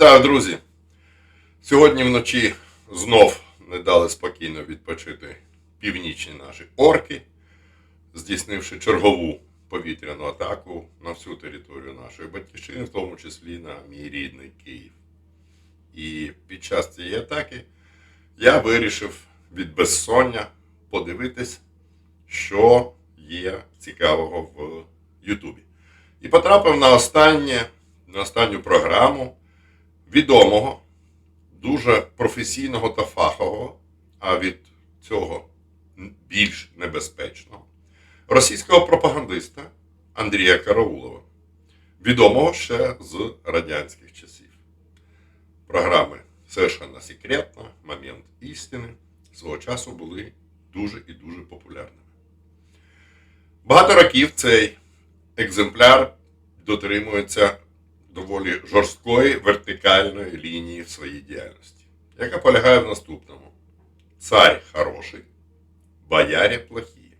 Вітаю, друзі! Сьогодні вночі знов не дали спокійно відпочити північні наші орки, здійснивши чергову повітряну атаку на всю територію нашої батьківщини, в тому числі на мій рідний Київ. І під час цієї атаки я вирішив від безсоння подивитись, що є цікавого в Ютубі. І потрапив на останнє, на останню програму відомого, дуже професійного та фахового, а від цього більш небезпечного, російського пропагандиста Андрія Караулова, відомого ще з радянських часів. Програми совершенно секретно, момент істини свого часу були дуже і дуже популярними. Багато років цей екземпляр дотримується доволі жорсткої вертикальної лінії в своїй діяльності, яка полягає в наступному: царь хороший, боярі плохі.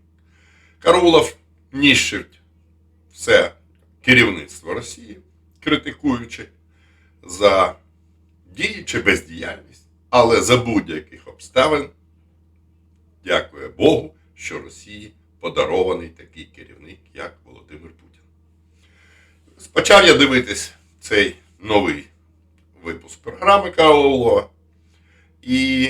Караулов ніщить все керівництво Росії, критикуючи за дії чи бездіяльність, але за будь-яких обставин дякує Богу, що Росії подарований такий керівник, як Володимир Путін. Почав я дивитись цей новий випуск програми Караулова і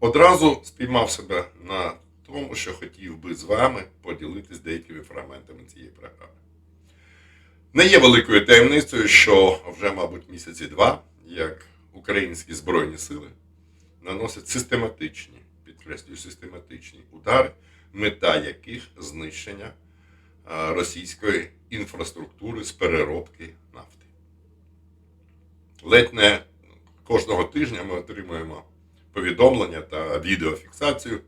одразу спіймав себе на тому, що хотів би з вами поділитись деякими фрагментами цієї програми. Не є великою таємницею, що вже, мабуть, місяці два, як українські Збройні сили наносять систематичні, підкреслюю, систематичні удари, мета яких знищення російської інфраструктури з переробки нафти. Ледь не кожного тижня ми отримуємо повідомлення та відеофіксацію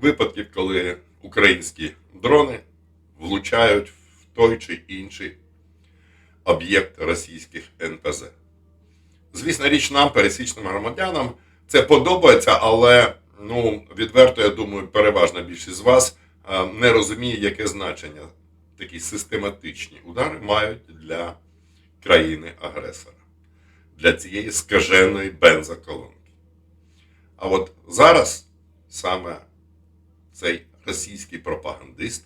випадків, коли українські дрони влучають в той чи інший об'єкт російських НПЗ. Звісно, річ нам, пересічним громадянам, це подобається, але ну, відверто, я думаю, переважна більшість з вас не розуміє, яке значення такі систематичні удари мають для країни-агресора, для цієї скаженої бензоколонки. А от зараз саме цей російський пропагандист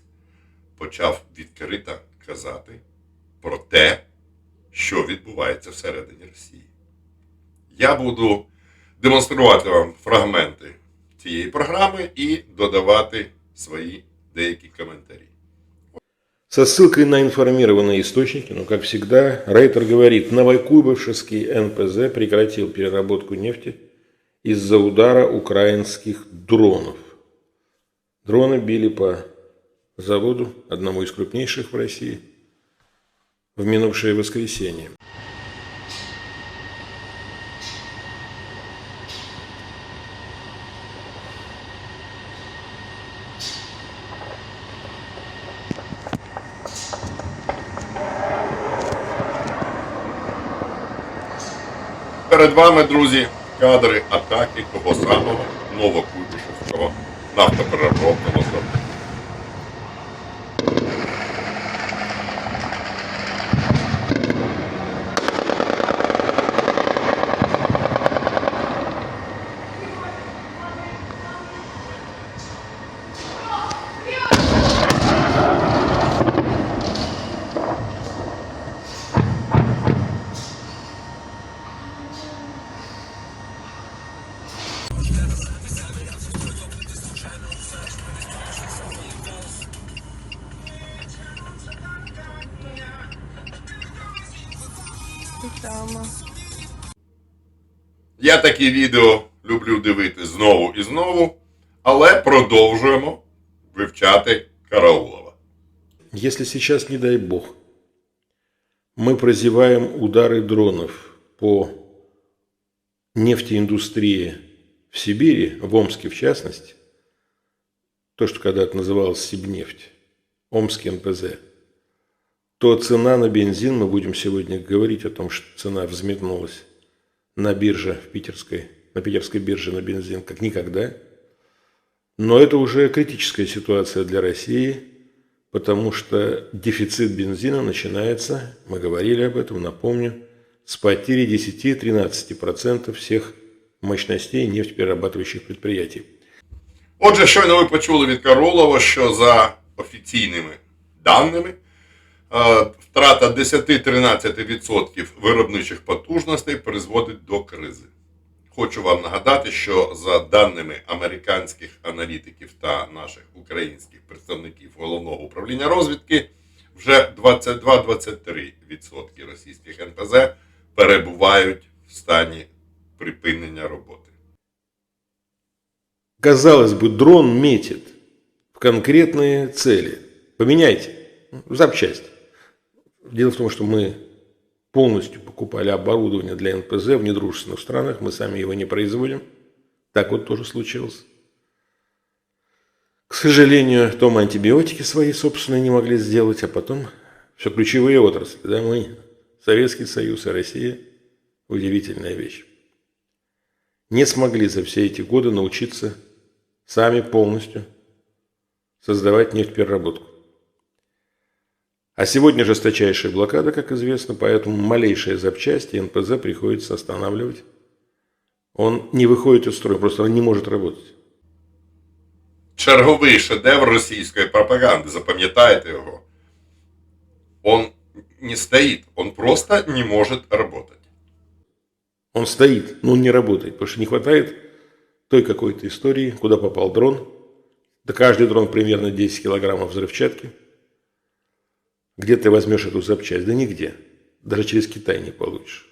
почав відкрито казати про те, що відбувається всередині Росії. Я буду демонструвати вам фрагменти цієї програми і додавати свої деякі коментарі. Со ссылкой на информированные источники, но, как всегда, Рейтер говорит, Новокуйбышевский НПЗ прекратил переработку нефти из-за удара украинских дронов. Дроны били по заводу, одному из крупнейших в России, в минувшее воскресенье. Перед вами, друзі, кадри атаки того самого Новокуйбишевського нафтопереробного Я такі відео люблю дивити знову і знову, але продовжуємо вивчати Караулова. Если сейчас, не дай бог, мы прозеваем удары дронов по нефтеиндустрии в Сибири, в Омске в частности, то, что когда-то называлось Сибнефть, Омский НПЗ, то цена на бензин, мы будем сегодня говорить о том, что цена взметнулась на бирже в питерской, на питерской бирже на бензин как никогда. Но это уже критическая ситуация для России, потому что дефицит бензина начинается, мы говорили об этом, напомню, с потерей 10-13% всех мощностей нефтеперерабатывающих предприятий. Отже, щойно ви почули від Каролова, що за офіційними даними е, втрата 10-13% виробничих потужностей призводить до кризи. Хочу вам нагадати, що за даними американських аналітиків та наших українських представників головного управління розвідки, вже 22-23% російських НПЗ перебувають в стані припинення роботи. Казалось бы, дрон метит в конкретные цели. Поменяйте запчасть. Дело в том, что мы полностью покупали оборудование для НПЗ в недружественных странах, мы сами его не производим. Так вот тоже случилось. К сожалению, том антибиотики свои собственные не могли сделать, а потом все ключевые отрасли. Да, мы, Советский Союз и Россия, удивительная вещь. Не смогли за все эти годы научиться сами полностью создавать нефтепереработку. А сегодня жесточайшая блокада, как известно, поэтому малейшие запчасти НПЗ приходится останавливать. Он не выходит из строя, просто он не может работать. черговий шедевр російської пропаганди, запам'ятайте його. Он не стоит, он просто не может работать. Он стоит, но он не работает, потому что не хватает той какой-то истории, куда попал дрон. Да каждый дрон примерно 10 килограммов взрывчатки. Где ты возьмешь эту запчасть? Да нигде. Даже через Китай не получишь.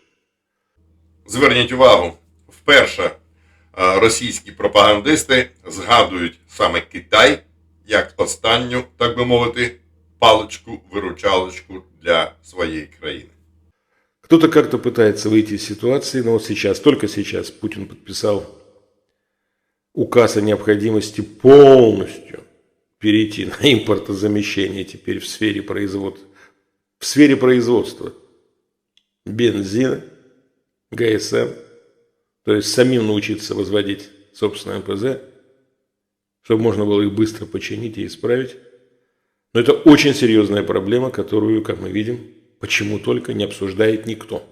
Зверніть увагу, вперше е, російські пропагандисти згадують саме Китай як останню, так би мовити, паличку-виручалочку для своєї країни. Кто-то как-то пытается выйти из ситуации, но вот сейчас, только сейчас Путин подписал указ о необходимости полностью перейти на импортозамещение теперь в сфере производства, в сфере производства бензина, ГСМ, то есть самим научиться возводить собственное МПЗ, чтобы можно было их быстро починить и исправить. Но это очень серьезная проблема, которую, как мы видим, почему только не обсуждает никто.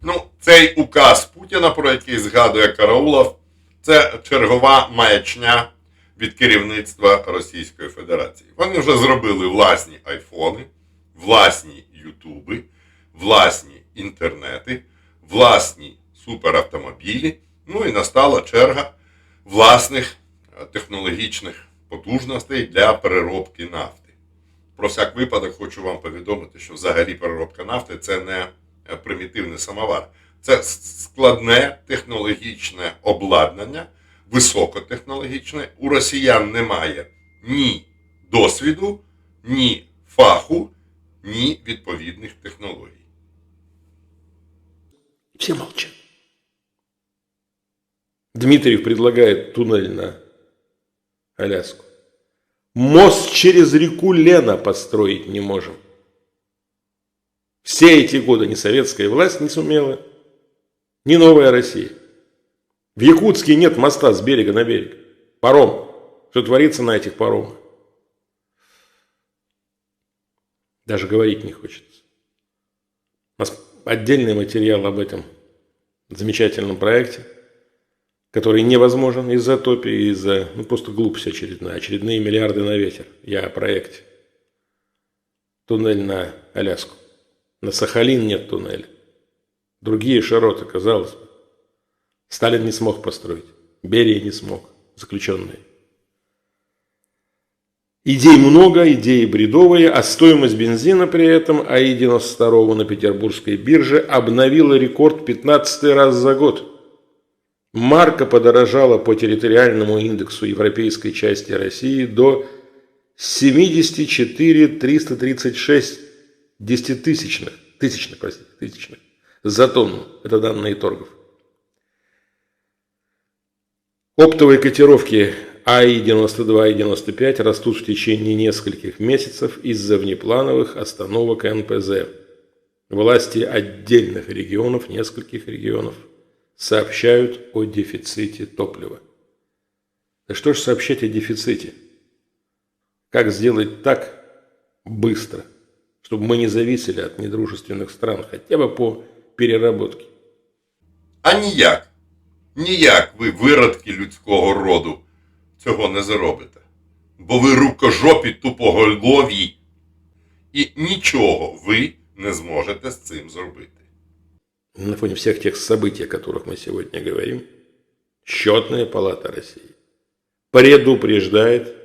Ну, цей указ Путіна, про який згадує Караулов, це чергова маячня від керівництва Російської Федерації. Вони вже зробили власні айфони, власні ютуби, власні інтернети, власні суперавтомобілі. Ну і настала черга власних е, технологічних потужностей для переробки нафти. Про всяк випадок хочу вам повідомити, що взагалі переробка нафти це не е, примітивний самовар. Це складне технологічне обладнання, високотехнологічне. У росіян немає ні досвіду, ні фаху, ні відповідних технологій. Все молчат. Дмитриев предлагает туннель на Аляску. Мост через реку Лена построить не можем. Все эти годы ни советская власть не сумела, ни новая Россия. В Якутске нет моста с берега на берег. Паром. Что творится на этих паромах? Даже говорить не хочется. У нас отдельный материал об этом замечательном проекте, который невозможен из-за топи, из-за ну, просто глупость очередная, очередные миллиарды на ветер. Я о проекте. Туннель на Аляску. На Сахалин нет туннеля. Другие широты, казалось бы. Сталин не смог построить. Берия не смог. Заключенные. Идей много, идеи бредовые, а стоимость бензина при этом АИ-92 на петербургской бирже обновила рекорд 15 раз за год. Марка подорожала по территориальному индексу европейской части России до 74 336 десятитысячных, тысячных, простите, тысячных за тонну. Это данные торгов. Оптовые котировки АИ-92 и 95 растут в течение нескольких месяцев из-за внеплановых остановок НПЗ. Власти отдельных регионов, нескольких регионов, сообщают о дефиците топлива. Да что же сообщать о дефиците? Как сделать так быстро, чтобы мы не зависели от недружественных стран хотя бы по переработке. А ніяк, ніяк ви, виродки людського роду, цього не зробите. Бо ви рукожопі тупоголові. І нічого ви не зможете з цим зробити. На фоне всех тех событий, о которых мы сегодня говорим, Счетная палата России предупреждает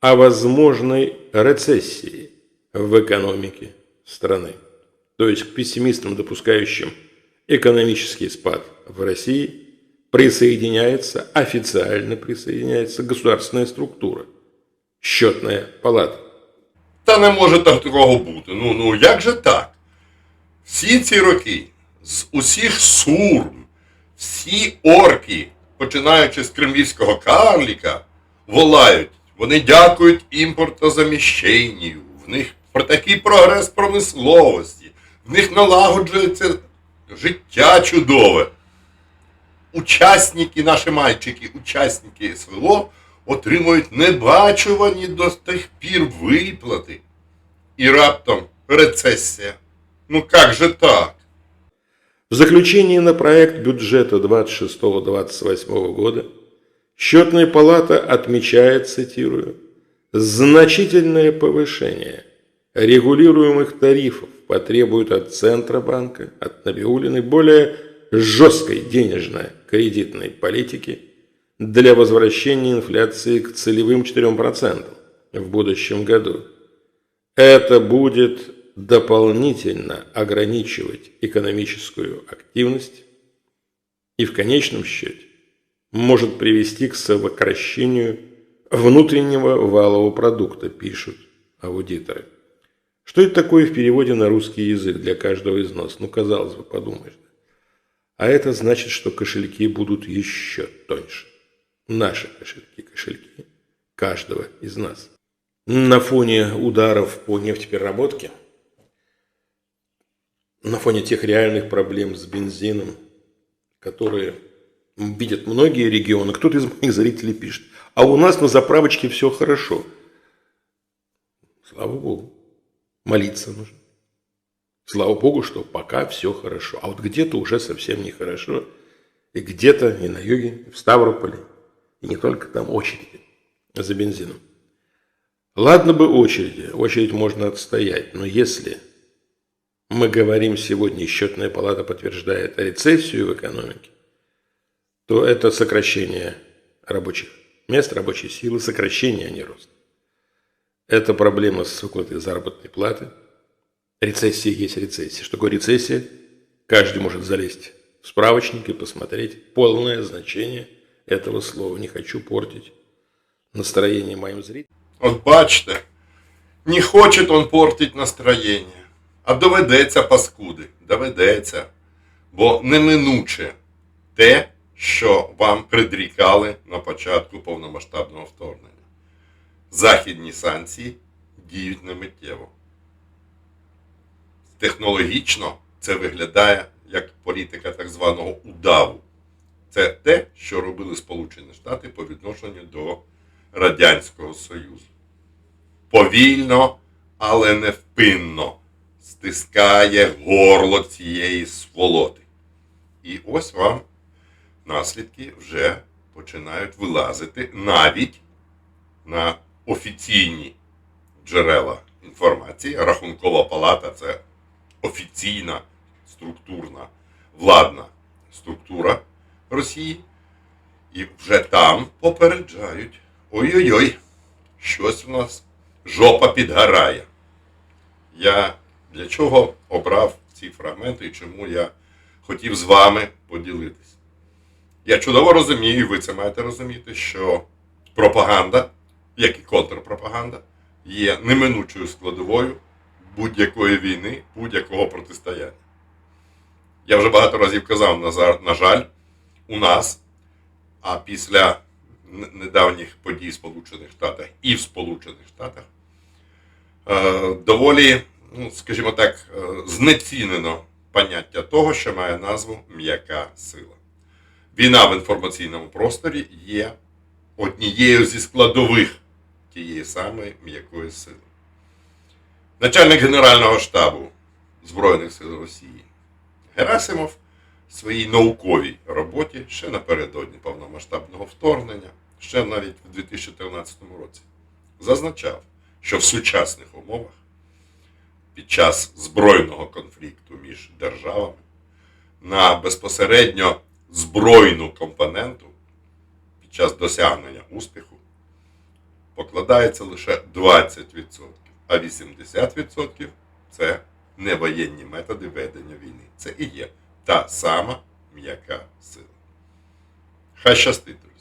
о возможной рецессии в экономике страны. То есть к пессимистам, допускающим экономический спад в России, присоединяется, официально присоединяется государственная структура, счетная палата. Та не може так такого бути. Ну, ну як же так? Всі ці роки, з усіх сурм, всі орки, починаючи з кремлівського карліка, волають. Вони дякують імпортозаміщенню. В них про такий прогрес промисловості. В них налагоджується життя чудове. Учасники, наші мальчики, учасники СВО отримують небачувані до тих пір виплати. І раптом рецесія. Ну як же так? В заключении на проект бюджета 26-28 года Счетная палата отмечает, цитирую, значительное повышение регулируемых тарифов потребует от Центробанка, от Набиулиной более жесткой денежно-кредитной политики для возвращения инфляции к целевым 4% в будущем году. Это будет дополнительно ограничивать экономическую активность и в конечном счете может привести к сокращению внутреннего валового продукта, пишут аудиторы. Что это такое в переводе на русский язык для каждого из нас? Ну, казалось бы, подумаешь. А это значит, что кошельки будут еще тоньше. Наши кошельки, кошельки каждого из нас. На фоне ударов по нефтепереработке, на фоне тех реальных проблем с бензином, которые видят многие регионы, кто-то из моих зрителей пишет, а у нас на заправочке все хорошо. Слава Богу. Молиться нужно. Слава Богу, что пока все хорошо. А вот где-то уже совсем нехорошо. И где-то, и на юге, и в Ставрополе, и не только там очереди за бензином. Ладно бы очереди, очередь можно отстоять, но если мы говорим сегодня, счетная палата подтверждает рецессию в экономике, то это сокращение рабочих мест, рабочей силы, сокращение, а не рост. Это проблема с выплатой заработной платы. Рецессия есть рецессия. Что такое рецессия? Каждый может залезть в справочник и посмотреть полное значение этого слова. Не хочу портить настроение моим зрителям. От бачите, не хоче он портить настроєння, а доведеться паскуди, доведеться. Бо неминуче те, що вам предрікали на початку повномасштабного вторгнення. Західні санкції діють немиттєво. Технологічно це виглядає як політика так званого удаву. Це те, що робили Сполучені Штати по відношенню до Радянського Союзу. Повільно, але невпинно стискає горло цієї сволоти. І ось вам наслідки вже починають вилазити навіть на офіційні джерела інформації. Рахункова палата це офіційна структурна владна структура Росії. І вже там попереджають: ой-ой-ой, щось у нас жопа підгорає. Я для чого обрав ці фрагменти і чому я хотів з вами поділитись? Я чудово розумію, і ви це маєте розуміти, що пропаганда, як і контрпропаганда, є неминучою складовою будь-якої війни, будь-якого протистояння. Я вже багато разів казав, на жаль, у нас, а після недавніх подій в Сполучених Штатах і в Сполучених Штатах е, доволі, ну, скажімо так, е, знецінено поняття того, що має назву м'яка сила. Війна в інформаційному просторі є однією зі складових тієї самої м'якої сили. Начальник Генерального штабу Збройних сил Росії Герасимов в своїй науковій роботі ще напередодні повномасштабного вторгнення, ще навіть в 2014 році, зазначав, що в сучасних умовах під час збройного конфлікту між державами на безпосередньо збройну компоненту під час досягнення успіху покладається лише 20%, а 80% це невоєнні методи ведення війни. Це і є та сама м'яка сила. Хай щастить, друзі.